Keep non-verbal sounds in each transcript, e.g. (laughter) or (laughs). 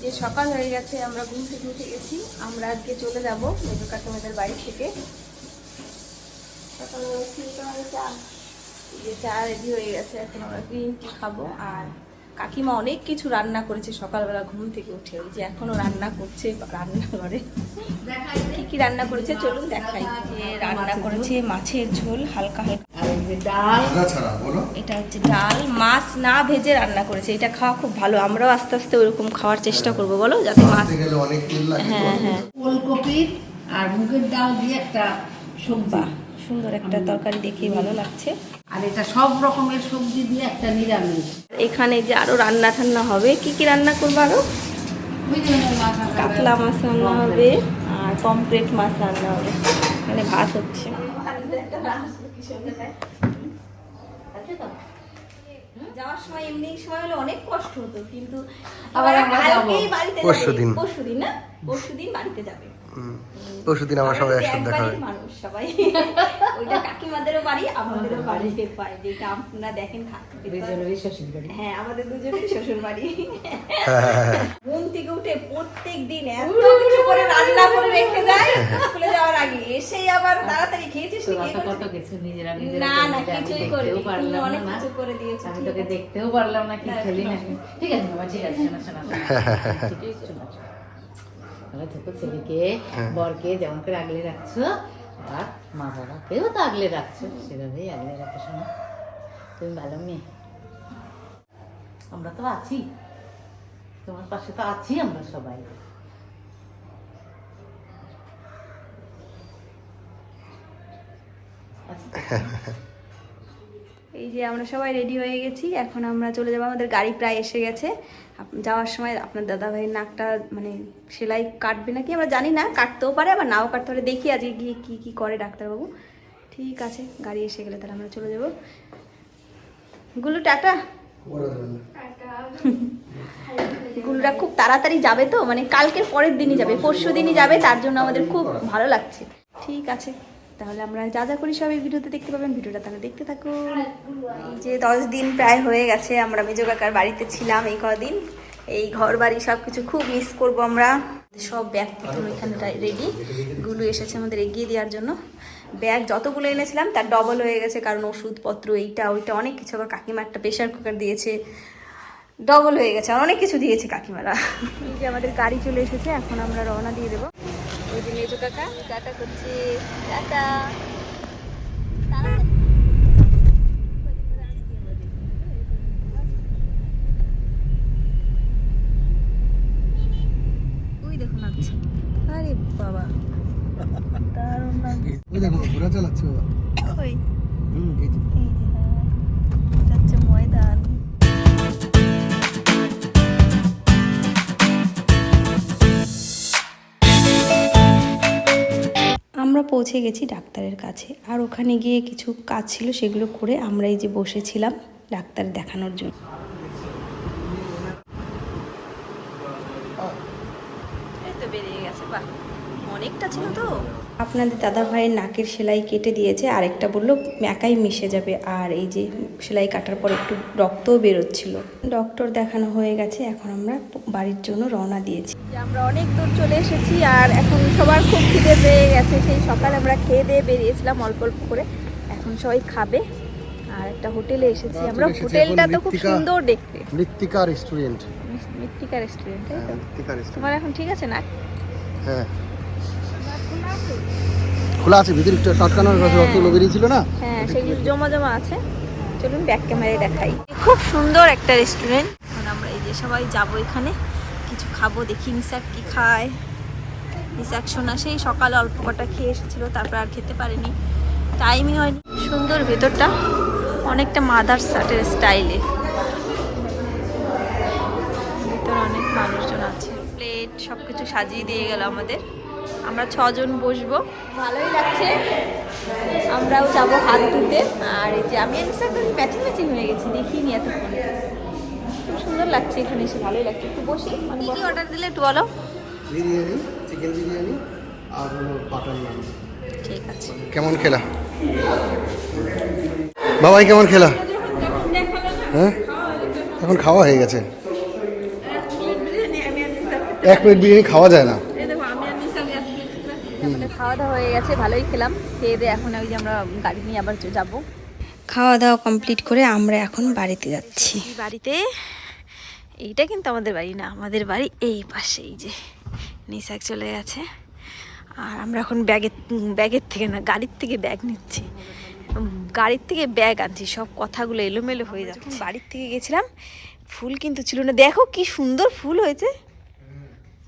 যে সকাল হয়ে গেছে, আমরা ঘুম থেকে উঠে গেছি। আমরা আজকে চলে যাব মেজো কাকিমাদের বাড়ি থেকে। চা। যে রেডি হয়ে গেছে, এখন আমরা গ্রিন টি খাব। আর কাকিমা অনেক কিছু রান্না করেছে সকালবেলা ঘুম থেকে উঠে। ওই যে এখনও রান্না করছে রান্নাঘরে। কি কি রান্না করেছে? চলুন দেখাই। যে রান্না করেছে মাছের ঝোল, হালকা হালকা। যে ডাল। ছাড়া বলো। এটা হচ্ছে ডাল। মাছ না ভেজে রান্না করেছে এটা খাওয়া খুব ভালো। আমরাও আস্তে আস্তে ওরকম খাওয়ার চেষ্টা করব বলো যাতে মাছ। হ্যাঁ হ্যাঁ। ওলকপির আর মুগের ডাল দিয়ে একটা সবজি। সুন্দর একটা তরকারি দেখে ভালো লাগছে। আর এটা সব রকমের সবজি দিয়ে একটা নিরামিষ। এখানে যে আরও রান্না ঠান্না হবে কি কি রান্না করব আরও? কাতলা মাছ রান্না হবে আর পমপ্লেট মাছ রান্না হবে। মানে ভাত হচ্ছে। যাওয়ার সময় এমনি সময় হলে অনেক কষ্ট হতো কিন্তু আবার আমরা যাব। কালকেই বাড়িতে পরশুদিন। পরশু দিন না পরশু দিন বাড়িতে যাবে পরশু দিন আমার সবাই একসাথে দেখা হবে মানুষ সবাই। ওইটা কাকিমাদেরও বাড়ি আমাদেরও পাই যেটা আপনারা দেখেন দুজনেরই শ্বশুর বাড়ি হ্যাঁ আমাদের দুজনের শ্বশুর বাড়ি ঘুম থেকে উঠে প্রত্যেক দিন এত কিছু করে রান্না করে রেখে যায় স্কুলে যাওয়ার আগে। এসেই আবার তাড়াতাড়ি খেয়েছিস কত কত কিছু নিজেরা নিজেরা না না কিছুই করে দেখতেও পারলাম অনেক না কিছু করে দিয়েছ আমি তোকে দেখতেও পারলাম না কি খেলি না। ঠিক আছে বাবা ঠিক আছে শোনা শোনা (laughs) ছেলেকে বরকে যেমন করে আগলে রাখছো আর মা বাবাকেও তো আগলে রাখছো। সেভাবেই আগলে রাখো শোনা তুমি ভালো মেয়ে। আমরা তো আছি। তোমার পাশে তো আছি আমরা সবাই। এই যে আমরা সবাই রেডি হয়ে গেছি এখন আমরা চলে যাব। আমাদের গাড়ি প্রায় এসে গেছে। যাওয়ার সময় আপনার দাদা ভাইয়ের নাকটা মানে সেলাই কাটবে নাকি? আমরা জানি না কাটতেও পারে আবার নাও কাটতে পারে। দেখি আজকে গিয়ে কি কি করে ডাক্তারবাবু। ঠিক আছে গাড়ি এসে গেলে তাহলে আমরা চলে যাব। গুলু টাটা। গুলুরা খুব তাড়াতাড়ি যাবে তো? মানে কালকের পরের দিনই যাবে পরশু দিনই যাবে তার জন্য আমাদের খুব ভালো লাগছে। ঠিক আছে। তাহলে আমরা যা যা করি সব এই ভিডিওতে দেখতে পাবেন। ভিডিওটা তাহলে দেখতে থাকুন। এই যে দশ দিন প্রায় হয়ে গেছে, আমরা মেজো কাকার বাড়িতে ছিলাম এই কদিন। এই ঘর বাড়ি সব কিছু খুব মিস করব আমরা। সব ব্যাগ পত্র এখানে রেডি গুলো এসেছে আমাদের এগিয়ে দেওয়ার জন্য। ব্যাগ যতগুলো এনেছিলাম, তার ডবল হয়ে গেছে, কারণ ওষুধপত্র, এইটা, ওইটা, অনেক কিছু আবার কাকিমা একটা প্রেশার কুকার দিয়েছে। ডবল হয়ে গেছে, আর অনেক কিছু দিয়েছে কাকিমারা। এই যে আমাদের গাড়ি চলে এসেছে, এখন আমরা রওনা দিয়ে দেবো। ওই যে মেজো কাকা টাটা। করছে টাটা আরে বাবা। দারুণ লাগছে ওই দেখো ঘোড়া চালাচ্ছে বাবা। ওই। হুম, এই পৌঁছে গেছি ডাক্তারের কাছে। আর ওখানে গিয়ে কিছু কাজ ছিল সেগুলো করে আমরা এই যে বসেছিলাম ডাক্তার দেখানোর জন্য। অনেকটা ছিল তো? আপনাদের দাদা ভাইয়ের নাকের সেলাই কেটে দিয়েছে আরেকটা বলল একাই মিশে যাবে। আর এই যে সেলাই কাটার পর একটু রক্তও বেরোচ্ছিল। ডক্টর দেখানো হয়ে গেছে এখন আমরা বাড়ির জন্য রওনা দিয়েছি। আমরা অনেক দূর চলে এসেছি আর এখন সবার খুব খিদে পেয়ে গেছে। সেই সকালে আমরা খেয়ে দিয়ে বেরিয়েছিলাম অল্প অল্প করে। এখন সবাই খাবে। আর একটা হোটেলে এসেছি আমরা। হোটেলটা তো খুব সুন্দর দেখতে। মৃত্তিকা রেস্টুরেন্ট মৃত্তিকা রেস্টুরেন্ট তাই তো? মৃত্তিকা রেস্টুরেন্ট তোমার এখন ঠিক আছে না হ্যাঁ। খোলা আছে, ভিতরে টাটকানোর রসগুলো বেরিয়েছিল না? হ্যাঁ সেগুলো জমা জমা আছে। চলুন ব্যাক ক্যামেরায় দেখাই। খুব সুন্দর একটা রেস্টুরেন্ট এখন আমরা এই যে সবাই যাব এখানে। কিছু খাব, দেখি নিসাক কি খায়। নিসাক শোনা সেই সকালে অল্প কটা খেয়ে এসেছিল, তারপর আর খেতে পারেনি। টাইমই হয়নি। সুন্দর ভেতরটা। অনেকটা মাদার সাটের স্টাইলে ভেতরে অনেক মানুষজন আছে। প্লেট সব কিছু সাজিয়ে দিয়ে গেল আমাদের। আমরা ছজন বসবো। ভালোই লাগছে। আমরাও যাব হাত ধুতে। আর এই যে আমি একদম ম্যাচিং ম্যাচিং হয়ে গেছি দেখিনি এতক্ষণ। খুব সুন্দর লাগছে এখানে এসে ভালোই লাগছে। একটু বসি মানে কি অর্ডার দিলে একটু বলো? বিরিয়ানি চিকেন বিরিয়ানি আর বাটার নান ঠিক আছে। কেমন খেলা? বাবাই কেমন খেলা? হ্যাঁ? এখন খাওয়া হয়ে গেছে। এক প্লেট বিরিয়ানি খাওয়া যায় না। খাওয়া দাওয়া হয়ে গেছে ভালোই খেলাম। খেয়ে দিয়ে এখন ওই যে আমরা গাড়ি নিয়ে আবার যাব। খাওয়া দাওয়া কমপ্লিট করে আমরা এখন বাড়িতে যাচ্ছি। বাড়িতে এইটা কিন্তু আমাদের বাড়ি না আমাদের বাড়ি এই পাশে এই যে নিশাক চলে গেছে। আর আমরা এখন ব্যাগের ব্যাগের থেকে না গাড়ির থেকে ব্যাগ নিচ্ছি। গাড়ির থেকে ব্যাগ আনছি সব কথাগুলো এলোমেলো হয়ে যাচ্ছে। বাড়ির থেকে গেছিলাম ফুল কিন্তু ছিল না। দেখো কি সুন্দর ফুল হয়েছে।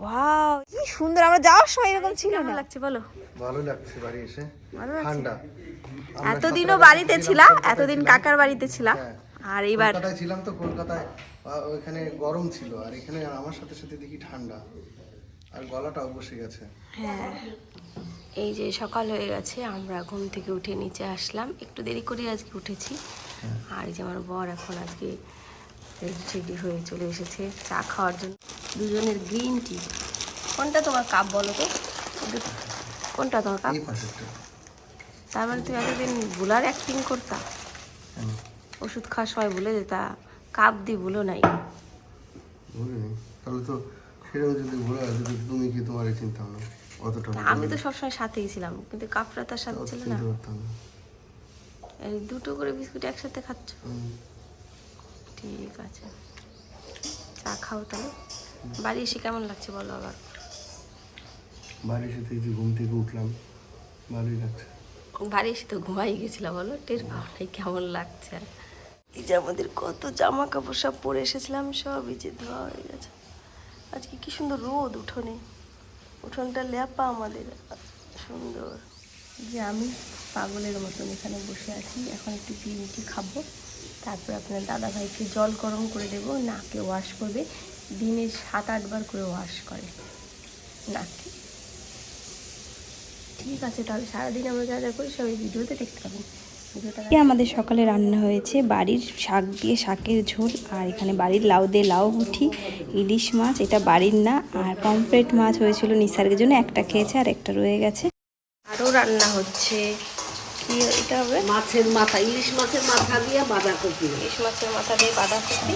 ওয়াও কি সুন্দর আমরা যাওয়ার সময় এরকম ছিল না। লাগছে বলো? ভালো লাগছে বাড়ি এসে? ঠান্ডা। এতদিনও বাড়িতে ছিলা? এতদিন কাকার বাড়িতে ছিলা? হ্যাঁ। আর এইবার কলকাতায় ছিলাম তো কলকাতায় আহ, ওইখানে গরম ছিল। আর এখানে আমার সাথে সাথে দেখি ঠান্ডা। আর গলাটাও বসে গেছে। হ্যাঁ। এই যে সকাল হয়ে গেছে আমরা ঘুম থেকে উঠে নিচে আসলাম। একটু দেরি করে আজকে উঠেছি। আর এই যে আমার বর এখন আজকে রেডি হয়ে চলে এসেছে চা খাওয়ার জন্য। দুজনের গ্রিন টি কোনটা তোমার কাপ বলো তো? কোনটা তোমার কাপ তার মানে তুমি এতদিন বুলার অ্যাক্টিং করতা। ওষুধ খাওয়ার সময় ভুলে যেতা। কাপ দি ভুলো নাই। তাহলে তো সেরকম যদি ভুলে তো তুমি কি তোমার চিন্তা না অতটা আমি তো সবসময় সাথেই ছিলাম কিন্তু কাপটা তার সাথে ছিল না। এই দুটো করে বিস্কুট একসাথে খাচ্ছ? ঠিক আছে। চা খাও তাহলে। বাড়ি এসে কেমন লাগছে বলো আবার? বাড়ি এসে থেকে ঘুম থেকে উঠলাম ভালোই লাগছে। বাড়ি এসে তো ঘুমাই গেছিলাম বলো টের পাও নাই কেমন লাগছে। এই যে আমাদের কত জামা কাপড় সব পরে এসেছিলাম সব এই যে ধোয়া হয়ে গেছে। আজকে কি সুন্দর রোদ উঠোনে। উঠোনটা ল্যাপা আমাদের সুন্দর। যে আমি পাগলের মতন এখানে বসে আছি এখন একটু গ্রিন টি খাব। তারপর আপনার দাদা ভাইকে জল গরম করে দেবো নাকে ওয়াশ করবে। দিনে সাত আটবার করে ওয়াশ করে। নাকে ঠিক আছে তাহলে সারাদিন আমরা যা যা করি সবাই ভিডিওতে দেখতে পাবেন। আমাদের সকালে রান্না হয়েছে বাড়ির শাক দিয়ে শাকের ঝোল আর এখানে বাড়ির লাউ দিয়ে লাউ মুঠি ইলিশ মাছ এটা বাড়ির না আর পমফ্রেট মাছ হয়েছিল নিসার্গের জন্য একটা খেয়েছে আর একটা রয়ে গেছে। আরও রান্না হচ্ছে। কি এটা হবে? মাছের মাথা ইলিশ মাছের মাথা দিয়ে বাঁধাকপি। ইলিশ মাছের মাথা দিয়ে বাঁধাকপি।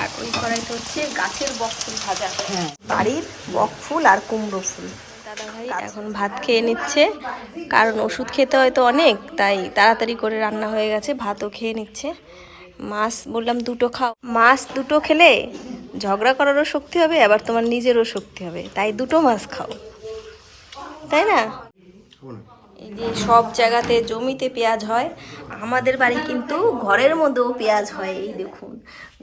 আর ওই কড়াইতে হচ্ছে গাছের বকফুল ভাজা। হ্যাঁ। বাড়ির বকফুল আর কুমড়ো ফুল। এখন ভাত খেয়ে নিচ্ছে। কারণ ওষুধ খেতে হয়তো অনেক তাই তাড়াতাড়ি করে রান্না হয়ে গেছে ভাতও খেয়ে নিচ্ছে। মাছ বললাম দুটো খাও। মাছ দুটো খেলে ঝগড়া করারও শক্তি হবে আবার তোমার নিজেরও শক্তি হবে। তাই দুটো মাছ খাও। তাই না। এই যে সব জায়গাতে জমিতে পেঁয়াজ হয় আমাদের বাড়ি কিন্তু ঘরের মধ্যেও পেঁয়াজ হয় এই দেখুন।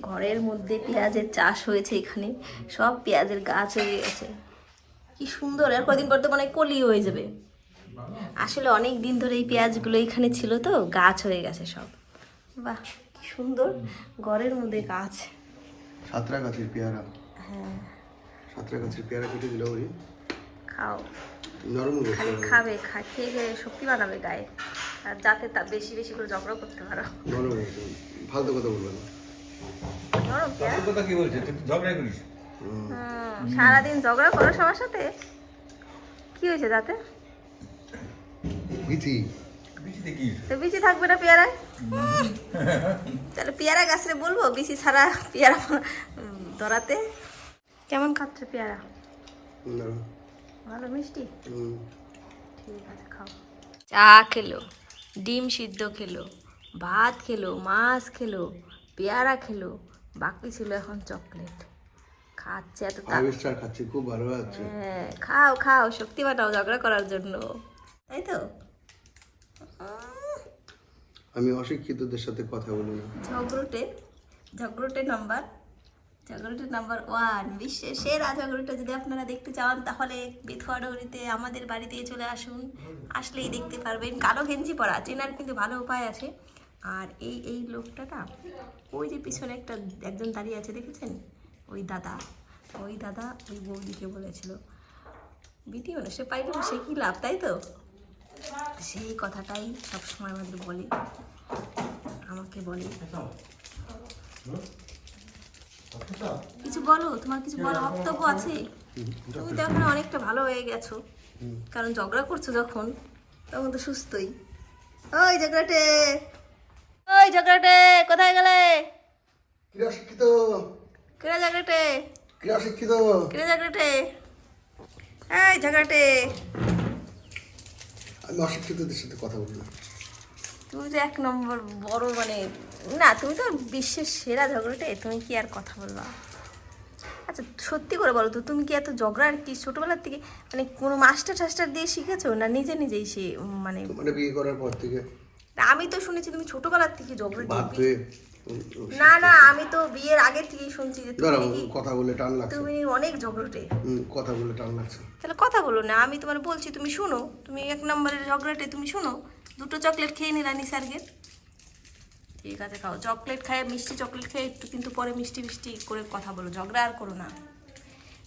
ঘরের মধ্যে পেঁয়াজের চাষ হয়েছে এখানে। সব পেঁয়াজের গাছ হয়ে গেছে। কি সুন্দর আর কদিন পর তো মনে হয় কলি হয়ে যাবে। আসলে অনেক দিন ধরে এই পেঁয়াজগুলো এখানে ছিল তো গাছ হয়ে গেছে সব। বাহ কি সুন্দর ঘরের মধ্যে গাছ। সাতরা গাছের পেয়ারা। হ্যাঁ। সাতরা গাছের পেয়ারা কেটে দিল ওই খাও। নরম খালি খাবে খা খেয়ে খেয়ে শক্তি বানাবে গায়ে। আর যাতে তা বেশি বেশি করে ঝগড়া করতে পারো। নরম ফালতু কথা বলবে না। কথা কি বলছে? তুই ঝগড়া করিস। সারাদিন ঝগড়া করো সবার সাথে। কি হয়েছে তাতে? বিচি। বিচিতে কি তো বিচি থাকবে না পেয়ারায়? তাহলে পেয়ারা গাছরে বলব বিচি ছাড়া পেয়ারা ধরাতে। কেমন খাচ্ছে পেয়ারা? ভালো মিষ্টি? ঠিক আছে খাও। চা খেলো ডিম সিদ্ধ খেলো ভাত খেলো মাছ খেলো পেয়ারা খেলো বাকি ছিল এখন চকলেট। খাচ্ছে এত খাচ্ছি খুব ভালো আছে। হ্যাঁ খাও খাও শক্তি বানাও ঝগড়া করার জন্য। তাই তো? আমি অশিক্ষিতদের সাথে কথা বলি না। ঝগড়টে ঝগড়টে নাম্বার ঝগড়টে নাম্বার ওয়ান। বিশ্বের সেরা ঝগড়টা যদি আপনারা দেখতে চান তাহলে বেথুয়াডগরিতে আমাদের বাড়িতে চলে আসুন। আসলেই দেখতে পারবেন। কালো গেঞ্জি পরা চেনার কিন্তু ভালো উপায় আছে। আর এই এই লোকটা না ওই যে পিছনে একটা, একজন দাঁড়িয়ে আছে, দেখেছেন? ওই দাদা ওই দাদা ওই বৌদিকে বলেছিল। বিটি মানে সে পাইলে, সে কি লাভ, তাই তো? সেই কথাটাই সবসময় আমাদের বলে। আমাকে বলে। কিছু বলো, তোমার কিছু বলো বক্তব্য আছে? তুমি তো এখন অনেকটা ভালো হয়ে গেছো। কারণ ঝগড়া করছ যখন, তখন তো সুস্থই। ওই ঝগড়াটে! ঝগড়াটে কোথায় গেলে? কিরা শিক্ষিত। কেরা ঝগড়াটে। কি অশিক্ষিত কিরে ঝগড়াটে। এই ঝগড়াটে। আমি অশিক্ষিতদের সাথে কথা বলি না। তুমি তো এক নম্বর বড় মানে না তুমি তো বিশ্বের সেরা ঝগড়াটে তুমি কি আর কথা বলবা? আচ্ছা সত্যি করে বলো তো তুমি কি এত ঝগড়া আর কি ছোটবেলার থেকে মানে কোনো মাস্টার টাস্টার দিয়ে শিখেছো না নিজে নিজেই সে মানে মানে বিয়ে করার পর থেকে? আমি তো শুনেছি তুমি ছোটবেলার থেকে উম, না না আমি তো বিয়ের আগে থেকেই শুনছি যে তুমি কথা বলে টান লাগছে। তুমি অনেক ঝগড়াটে। কথা বলে টান লাগছে। তাহলে কথা বলো না আমি তোমার বলছি তুমি শোনো তুমি এক নম্বরের ঝগড়াটে তুমি শোনো দুটো চকলেট খেয়ে নিলা নিসার্গের ঠিক আছে খাও। চকলেট খায় মিষ্টি চকলেট খেয়ে একটু কিন্তু পরে মিষ্টি মিষ্টি করে কথা বলো ঝগড়া আর করো না।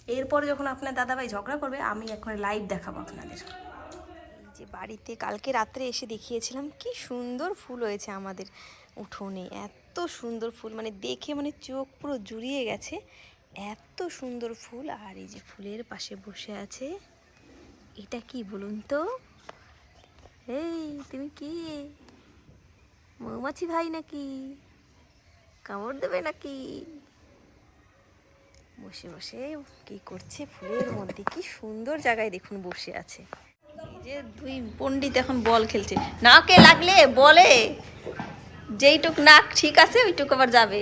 এরপরে যখন আপনার দাদাভাই ঝগড়া করবে আমি এখন লাইভ দেখাবো আপনাদের। যে বাড়িতে কালকে রাত্রে এসে দেখিয়েছিলাম, কি সুন্দর ফুল হয়েছে আমাদের উঠোনে। এত সুন্দর ফুল মানে দেখে মানে চোখ পুরো জুড়িয়ে গেছে। এত সুন্দর ফুল, আর এই যে ফুলের পাশে বসে আছে, এটা কি বলুন তো? এই, তুমি কি? মৌমাছি ভাই নাকি? কামড় দেবে নাকি? বসে বসে কি করছে ফুলের মধ্যে? কি সুন্দর জায়গায় দেখুন বসে আছে। যে দুই পণ্ডিত এখন বল খেলছে। নাকে লাগলে বলে। যেইটুক নাক ঠিক আছে ওইটুক আবার যাবে।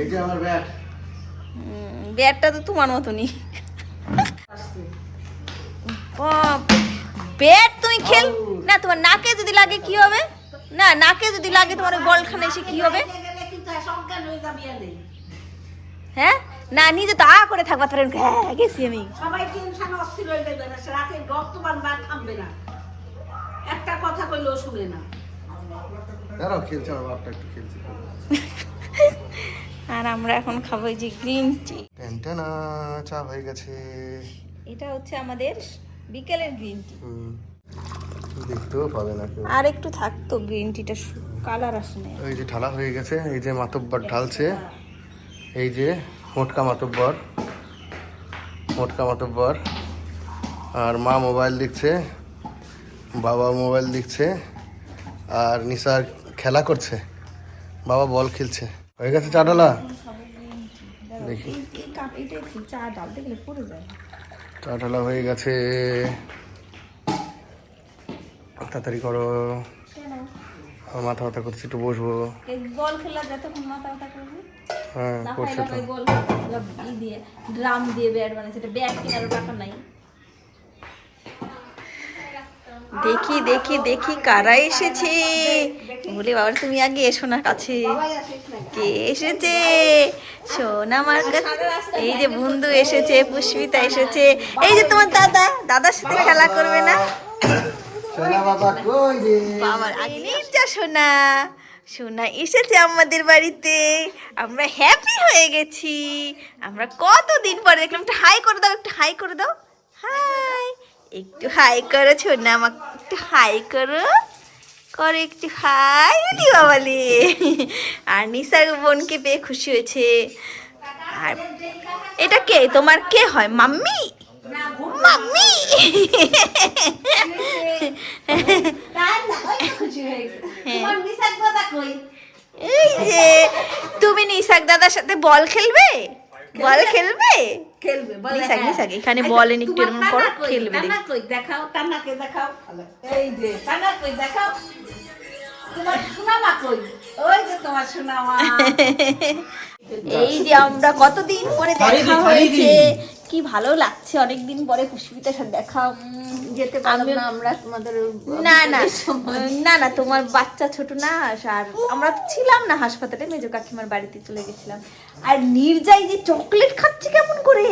এই যে আমার ব্যাট। হুম, ব্যাটটা তো তোমার মতনই। ব্যাট তুমি খেল। না তোমার নাকে যদি লাগে কি হবে? না নাকে যদি লাগে তোমার ওই বলখানে এসে কি হবে? হ্যাঁ? না নিজে তো আ করে থাকবা তোর হ্যাঁ গেছি আমি। সবাই টেনশন অস্থির হয়ে যাবে না সে রাতে রক্তবান থামবে না। একটা কথা কইলেও শুনে না। দাঁড়াও খেলছে আমার বাপটা একটু খেলছে। (laughs) আর আমরা এখন খাব এই যে গ্রিন টি। টেনটেনা চা হয়ে গেছে। এটা হচ্ছে আমাদের বিকেলের গ্রিন টি। হুম দেখতেও পাবে না কেউ। আর একটু থাকতো গ্রিন টিটা কালার আসে না। এই যে ঢালা হয়ে গেছে এই যে মাতব্বর ঢালছে। এই যে মোটকা মাতব্বর মোটকা মাতব্বর। আর মা মোবাইল দেখছে, বাবা মোবাইল দেখছে, আর নিসার খেলা করছে, বাবা বল খেলছে। হয়ে গেছে চা ডালা? দেখি। চা ঢালা হয়ে গেছে। তাড়াতাড়ি করো। মাথা ব্যথা করছে একটু বসবো। বল খেলা যতক্ষণ মাথা ব্যথা করবে। হ্যাঁ করছে তো। বল ই দিয়ে ড্রাম দিয়ে ব্যাট বানাইছে এটা ব্যাট কেনারও টাকা নাই। দেখি দেখি দেখি কারা এসেছে। বলে বাবা তুমি আগে এসো না কাছে। কে এসেছে? সোনা আমার কাছে এই যে বন্ধু এসেছে পুষ্পিতা এসেছে। এই যে তোমার দাদা দাদার সাথে খেলা করবে না? বাবা বাবার আগে। নির্জা সোনা। সোনা এসেছে আমাদের বাড়িতে। আমরা হ্যাপি হয়ে গেছি। আমরা কতদিন পরে দেখলাম, একটু হাই করে দাও, একটু হাই করে দাও। হাই একটু হাই করো, সোনা, আমাকে একটু হাই করো। করো একটু হাই দি আর নিসার বোনকে পেয়ে খুশি হয়েছে। আর এটা কে? তোমার কে হয়? মাম্মি? মাম্মি এই যে তুমি নিশাক দাদার সাথে বল খেলবে? বল খেলবে? খেলবে বলে নিশাক হ্যাঁ। নিশাক এখানে আচ্ছা, বল এনে একটু এরকম করো খেলবে দেখাও টানাকে দেখাও। এই যে দেখাও। (laughs) এই যে আমরা কতদিন পরে দেখা হয়েছে কি ভালো লাগছে অনেকদিন পরে পুষ্পিতার সাথে দেখা। উম, যেতে পারলাম না আমরা তোমাদের না না না না তোমার বাচ্চা ছোট না আর আমরা ছিলাম না হাসপাতালে মেজো কাকিমার বাড়িতে চলে গেছিলাম। আর নির্জাই যে চকলেট খাচ্ছে কেমন করে?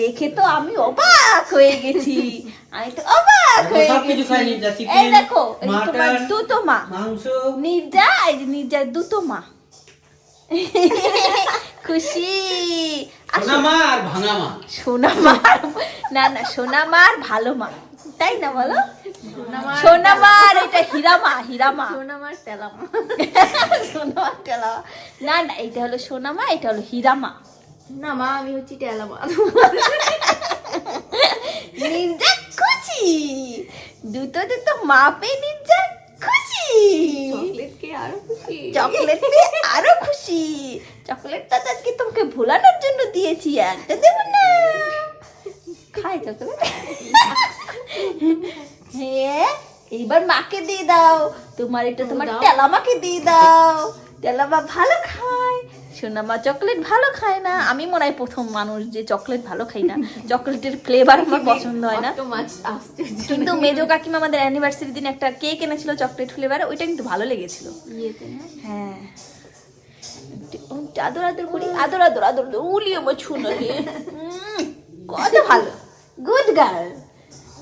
দেখে তো আমি অবাক হয়ে গেছি। আমি তো অবাক হয়ে গেছি। এই দেখো তোমার দুটো মা। নির্জা এই যে নির্জার দুটো মা। খুশি। আর সোনা মা আর ভাঙা মা। সোনা মার না না সোনা মার ভালো মা। তাই না বলো? সোনা মার এটা হীরা মা হীরা মা সোনামার তেলাম। (laughs) সোনা মার টেলা মা। না না এটা হলো সোনা মা এটা হলো হীরা মা না মা আমি হচ্ছি টেলামা (laughs) নির্জা খুশি। দুটো দুটো মা পেয়ে নির্জা খুশি। চকলেট আরও খুশি। চকলেট আরও খুশি। চকলেটটা তো আজকে তোমাকে ভোলানোর জন্য দিয়েছি একটা দেবো না। খাই চকলেট। (laughs) হ্যাঁ এইবার মাকে দিয়ে দাও। তোমার এটা তোমার টেলামাকে দিয়ে দাও। টেলামা ভালো খায়। সোনামা চকলেট ভালো খায় না। আমি মনে হয় প্রথম মানুষ যে চকলেট ভালো খাই না। (laughs) চকলেটের ফ্লেভার আমার পছন্দ হয় না। কিন্তু মেজো কাকিমা আমাদের অ্যানিভার্সারি দিন একটা কেক এনেছিল চকলেট ফ্লেভার ওইটা কিন্তু ভালো লেগেছিল। হ্যাঁ। আদর আদর করি। আদর আদর আদর আদর উলি আমার ছুনাকে কত ভালো। গুড গার্ল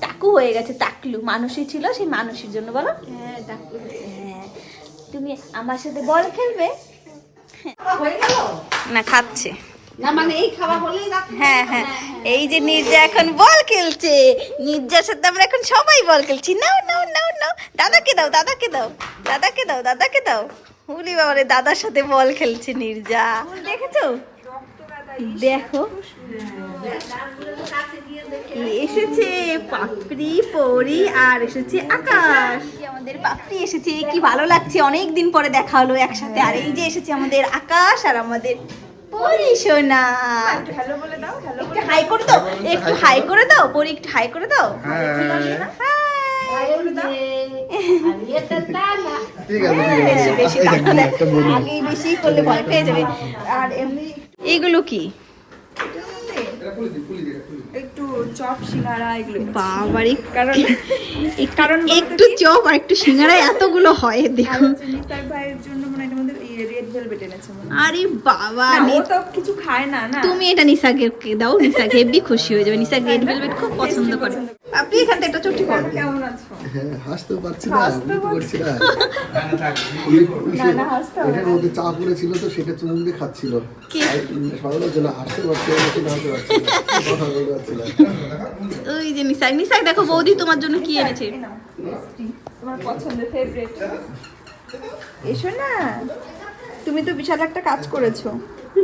টাকু হয়ে গেছে টাকলু মানুষই ছিল সেই মানুষের জন্য বলো। হ্যাঁ টাকলু হ্যাঁ তুমি আমার সাথে বল খেলবে? হয়ে গেল? না খাচ্ছে। না মানে এই খাওয়া হ্যাঁ হ্যাঁ এই যে নির্জা এখন বল খেলছে। নির্জার সাথে আমরা এখন সবাই বল খেলছি। নাও নাও নাও নাও। দাদাকে দাও দাদাকে দাও দাদাকে দাও দাদাকে দাও। বাবারে দাদার সাথে বল খেলছে নির্জা। দেখেছ? দেখো। কি এসেছে পাপড়ি পরি আর এসেছে আকাশ। আমাদের পাপড়ি এসেছে কি ভালো লাগছে। অনেক দিন পরে দেখা হলো একসাথে। আর এই যে এসেছে আমাদের আকাশ আর আমাদের পরি সোনা। হ্যালো বলে দাও হ্যালো একটু হাই করে দাও। একটু হাই করে দাও। পরি একটু হাই করে দাও। এইগুলো কি? চপ সিঙ্গারা এগুলো বাবারে কারণ কারণ একটু চপ আর একটু সিঙ্গারা এতগুলো হয় দেখো নিসার ভাইয়ের জন্য মনে মধ্যে রেড ভেলভেট এনেছে আরে বাবা ও তো কিছু খায় না না। তুমি এটা নিসাকে দাও নিসা হেভি খুশি হয়ে যাবে। নিসা রেড ভেলভেট খুব পছন্দ করে। আপনি এখান থেকে একটা চটি করো কেমন আছো? হ্যাঁ হাসতেও পারছি না হাসতে পারছি না। না, না, হাসতে এটার মধ্যে চা পড়েছিল তো সেটা চুমুক দিয়ে খাচ্ছিল। লাগছে না হাসতে পারছি না হাসতে পারছি কথা বলতে পারছি না। ওই যে নিসা নিসা দেখো বৌদি তোমার জন্য কি এনেছে। তোমার পছন্দের ফেভারিট এসো না। তুমি তো বিশাল একটা কাজ করেছ।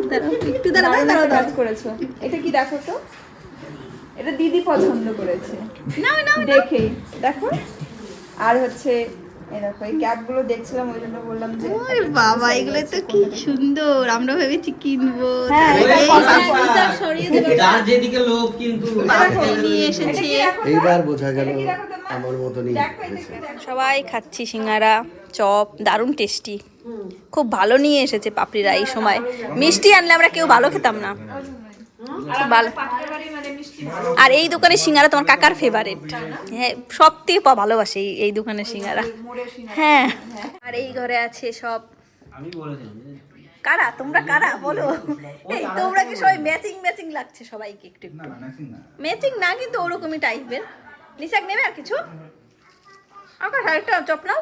দাঁড়াও একটু দাঁড়াও দাঁড়াও কাজ করেছ। এটা কি দেখো তো? এটা দিদি পছন্দ করেছে। নাও নাও দেখে দেখো। আর হচ্ছে দেখো এই ক্যাপগুলো দেখছিলাম ওই জন্য বললাম যে ওরে বাবা এগুলো তো কি সুন্দর। আমরা ভেবেছি কিনবো। হ্যাঁ, যেদিকে লোক কিন্তু নিয়ে এসেছে? এইবার বোঝা গেল? আমার মতনই? সবাই খাচ্ছি সিঙ্গারা চপ দারুণ টেস্টি। খুব ভালো নিয়ে এসেছে পাপড়িরা এই সময়। মিষ্টি আনলে আমরা কেউ ভালো খেতাম না। আর এই দোকানের সিঙ্গারা তোমার কাকার ফেভারিট হ্যাঁ সব থেকে ভালোবাসে এই- দোকানের সিঙ্গারা। হ্যাঁ। আর এই ঘরে আছে সব কারা? তোমরা কারা? বলো। এই তোমরা কি সবাই ম্যাচিং ম্যাচিং লাগছে সবাইকে একটু একটু? ম্যাচিং না কিন্তু ওরকমই টাইপের নিশাক নেবে আর কিছু? আকাশ আরেকটা চপ নাও।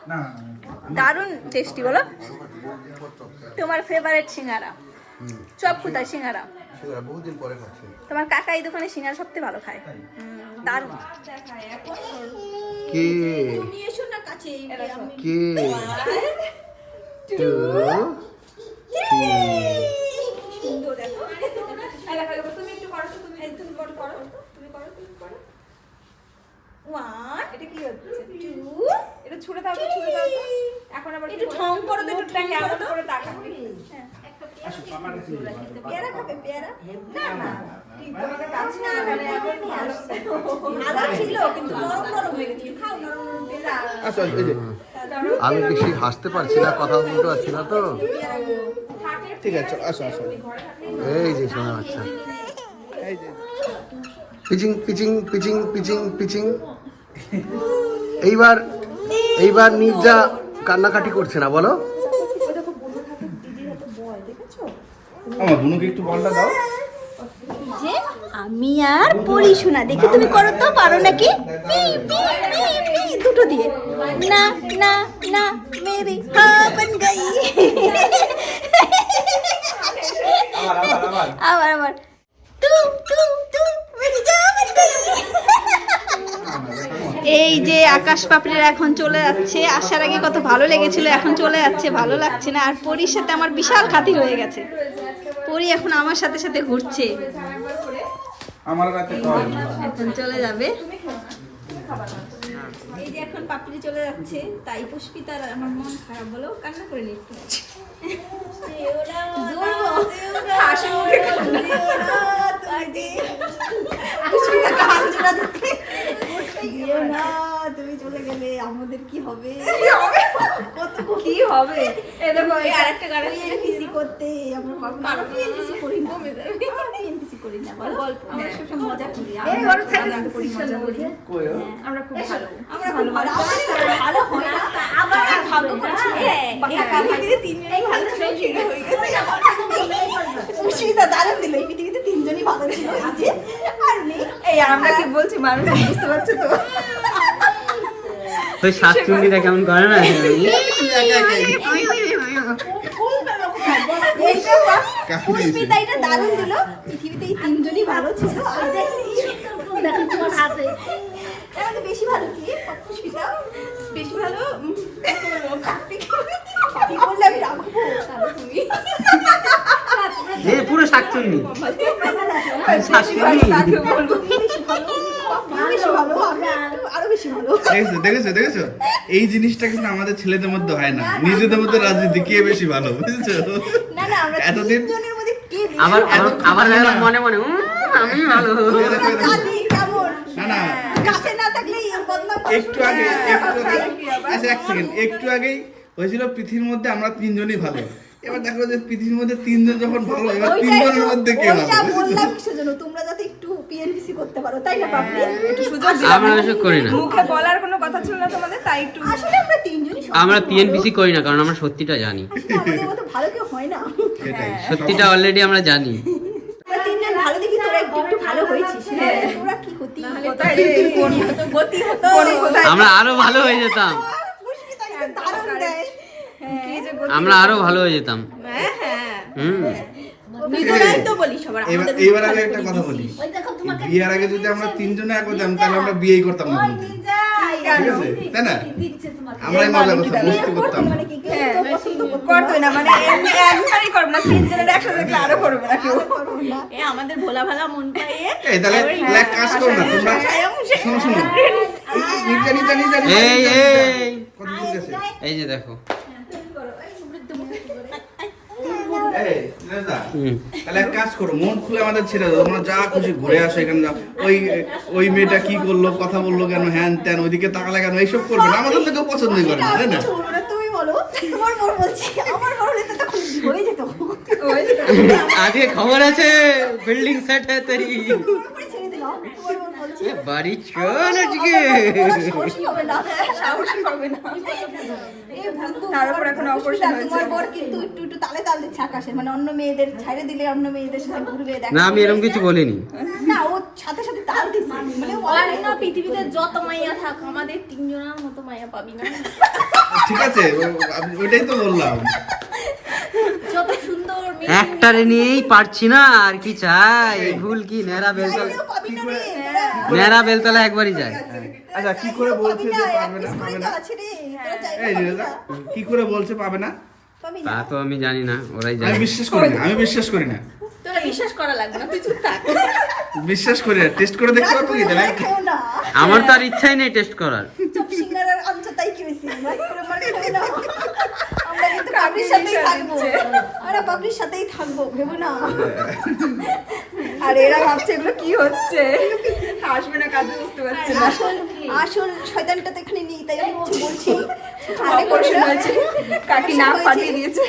দারুণ টেস্টি বলো। তোমার ফেভারিট সিঙ্গারা। চপ কোথায়? সিঙ্গারা। সেটা বহুদিন পরে খাচ্ছি। তোমার কাকা এই দোকানে সিঙ্গারা সবথেকে ভালো খায়। দারুণ। কে? কে? টু এই দেখো, দেখো, তুমি একটু করো তুমি করো, করো, তুমি করো, তুমি করো। One, এটা কি হচ্ছে? এটা ছুঁড়ে দাও তো, দাও এখন আবার একটু ঠং করো তো, একটু করে তাকাও। হ্যাঁ। পেয়ারা খাবে, পেয়ারা? না, না, ঠিক তোমাদের কাছে না, মানে এখন ভালো। ভালো ছিল, কিন্তু নরম নরম হয়ে গেছে। খাও, নরম নরম পেয়ারা। আচ্ছা আমি বেশি হাসতে পারছি না কথা বলতে পারছি না তো? ঠিক আছে আসো আসো। এই যে শোনা আচ্ছা pitching pitching pitching pitching pitching. এইবার এইবার নির্জা কান্নাকাটি করছে না বলো। আমার বুনুকে একটু বলটা দাও। যে আমি আর পড়ি শোনা দেখি তুমি করো তো পারো নাকি? পি, পি, পি, পি, দুটো দিয়ে। না না না মেরি হা বন গই। আবার আবার। আবার আবার আবার তু তু তু মেরি যা বন গই এই যে আকাশ পাপড়িরা এখন চলে যাচ্ছে আসার আগে কত ভালো লেগেছিল এখন চলে যাচ্ছে ভালো লাগছে না। আর পরির সাথে আমার বিশাল খাতির হয়ে গেছে। পরি এখন আমার সাথে সাথে ঘুরছে। আমার কাছে এখন চলে যাবে। এই যে এখন পাপড়ি চলে যাচ্ছে তাই পুষ্পিতার আমার মন খারাপ বলো কান্না করে নি একটু হাসি মুখে কান্না। পুষ্পিতা কান জোড়া দিচ্ছে। দিও না, তুমি চলে গেলে আমাদের কি হবে? কত কি হবে? আরেকটা করতে আমরা ভাবলাম পিএনপিসি করি না। পিএনপিসি করি না বলো। আমরা সবসময় মজা করি আমরা করি মজা করি। আমরা খুব ভালো আমরা খুব ভালো ভালো। হয় না। আবার ভালো করছি একা পৃথিবীতে তিনজনই ভালো হয়ে গেছে। সুস্মিতা দারুণ দিল। এই পৃথিবীতে তিনজনই ভালো ছিল এই যে আর নেই। এই আমরা কি বলছি মানুষ বুঝতে পারছ তো। ওই শাকচুন্ডিটা কেমন করে না? এটা দারুণ দিল। পৃথিবীতে এই তিনজনই ভালো ছিল। আর দেখো তোমার হাতে। বেশি ভালো কি? বেশি ভালো উম, পাপড়ি পাপড়ি বললে আমি রাখব তাহলে তুমি এ পুরো শাকচুন্ডি শাকচুন্ডি তুমি বেশি ভালো পাপড়ি বেশি ভালো আমি একটু আরও বেশি ভালো দেখেছ দেখেছ দেখেছ? এই জিনিসটা কিন্তু আমাদের ছেলেদের মধ্যে হয় না। নিজেদের মধ্যে রাজনীতি কে বেশি ভালো বুঝেছ? না না আমরা এতদিন- আবার দেখলাম মনে মনে আমি ভালো। আমরা না। না করা একটু আগে একটু আগে আচ্ছা এক সেকেন্ড একটু আগেই হয়েছিল পৃথিবীর মধ্যে আমরা তিনজনই ভালো। এবার দেখো যে পৃথিবীর মধ্যে তিনজন যখন ভালো এবার তিনজনের মধ্যে কে ওইটা বললাম কিসের জন্য তোমরা যাতে একটু পিএনপিসি করতে পারো তাই না পাপড়ি? একটু সুযোগ আমরা এসব করি না। মুখে বলার কোনো কথা ছিল না তোমাদের তাই একটু আসলে আমরা তিনজনই আমরা পিএনপিসি করি না কারণ আমরা সত্যিটা জানি। আমাদের মতো ভালো কেউ হয় না। সত্যিটা অলরেডি আমরা জানি। তিনজন ভালো দেখি তোরা একটু একটু ভালো হয়েছিস তোরা কি হতি (laughs) আমরা আরও ভালো হয়ে যেতাম পুষ্পিতা কিন্তু দারুণ দেয় কি যে গতি- আমরা আরও ভালো হয়ে যেতাম। আগে একটা কথা বলি। বিয়ের আগে যদি আমরা তিনজনে এক হতাম তাহলে আমরা বিয়েই করতাম না তাই না? আমরাই মজা করতাম মস্তি করতাম মানে হ্যাঁ, করতোই না। মানে একবারই করব না তিনজনের একসাথে দেখলে আরও করবে না কেউ? এ আমাদের ভোলা ভালা মন পায়ে এই তাহলে কাজ করো না তোমরা শোনো শোনো। এই যে দেখো এই রেজা, হুম তাহলে এক কাজ করো মন খুলে আমাদের ছেড়ে দাও তোমরা যা খুশি ঘুরে আসো এখানে যাও ওই ওই মেয়েটা কি করল কথা বলল কেন হ্যান ত্যান ওইদিকে তাকালে কেন এইসব করবে না আমাদের তো কেউ পছন্দই করে না তাই না? হয়ে যেত। আজকে খবর আছে বিল্ডিং সেট হ্যাঁ তেরি বড় চল আজকে সাহসী হবে না। সাহসী হবে না এই বন্ধু তার উপর এখন অপারেশন হয়েছে। তোমার বর কিন্তু একটু একটু তালে তাল দিচ্ছে আকাশে। মানে অন্য মেয়েদের ছাইড়ে দিলে অন্য মেয়েদের সাথে ঘুরবে দেখা না আমি এরকম কিছু বলিনি। না ও সাথে সাথে তাল দিচ্ছে। মানে পৃথিবীতে যত মাইয়া থাক আমাদের তিনজনের মতো মাইয়া পাবি না। ঠিক আছে ও- আমি ওইটাই তো বললাম। যত সুন্দর একটারে নিয়েই পারছি না আর কি চাই? ভুল কি? নেড়া বেলতলা চাইলেও পাবি না রে নেড়া বেলতলা একবারই যায় আচ্ছা কি করে বলছে যে পাবে না পাবে না? চাইলেও এই রেজা, কি করে বলছে পাবে না? তা তো আমি জানি না ওরাই আমি বিশ্বাস করি না আমি বিশ্বাস করি না। তোরা বিশ্বাস করা লাগবে না তুই চুপ থাক। বিশ্বাস করি না টেস্ট করে দেখতে পারব কি তাহলে? আমার তো আর ইচ্ছাই নেই টেস্ট করার। চপ সিঙ্গারার আনছো তাই কি আমরা কিন্তু পাবলির সাথেই থাকব। আমরা পাবলির সাথেই থাকব ভেবো না। আর এরা ভাবছে এগুলো কি হচ্ছে? হাসবে না কাজে বুঝতে পারছে না। আসল শয়তানটা তো এখানে নেই তাই আমি কিছু বলছি। (laughs) অপারেশন হয়েছে। কাকি নাক ফাটিয়ে দিয়েছে।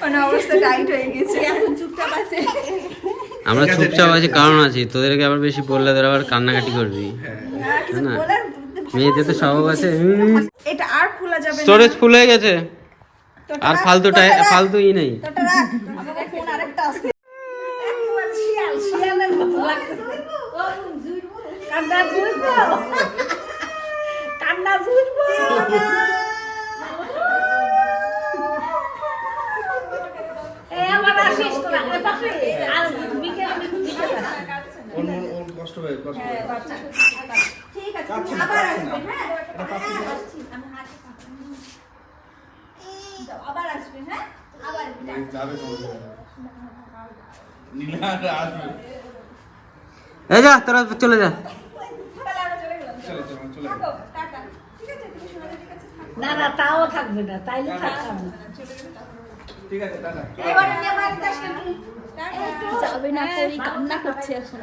মানে অবস্থা টাইট হয়ে গেছে। এখন চুপচাপ আছে। আমরা চুপচাপ আছি কারণ আছি। তোদেরকে আবার বেশি বললে তোরা আবার কান্নাকাটি করবি। না না। বলার মেয়েদের তো স্বভাব আছে। এটা আর খোলা যাবে স্টোরেজ ফুল হয়ে গেছে। আর ফালতু টাই- ফালতু ই নেই তোটা রাখ আমার ফোন আরেকটা আছে একবার শিয়াল শিয়ালের মতো লাগতেছে কান্না জুড়বো কান্না কষ্ট হবে কষ্ট ঠিক আছে আবার যাচ্ছে হ্যাঁ? হ্যাঁ, আবার হ্যাঁ? আবার যাবে নীলা আসবে। এই যা তোরা চলে যা। চলে চলে চলে না না তাও থাকবে না তাইলে থাকতাম না। ঠিক আছে টাটা। যাবে না করি কান্না করছে এখন।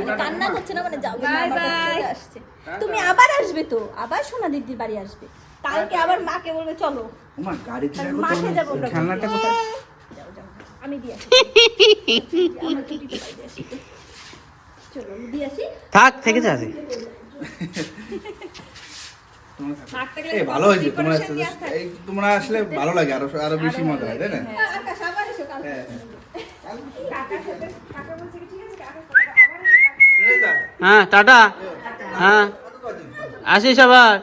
মানে কান্না করছে না মানে যাবে না আসছে। তুমি আবার আসবে তো আবার সোনা দিদির বাড়ি আসবে। কালকে আবার মাকে বলবে চলো। মাঠে যাব খেলনাটা কোথায়? (laughs) আমি দিয়ে আসি। থাক থেকে যা আজকে। এই ভালো হয়েছে তোমরা এই তোমরা আসলে ভালো লাগে আরও আরও বেশি মজা হয় তাই না? হ্যাঁ কাল হ্যাঁ হ্যাঁ। টাটা। হ্যাঁ। আসিস আবার।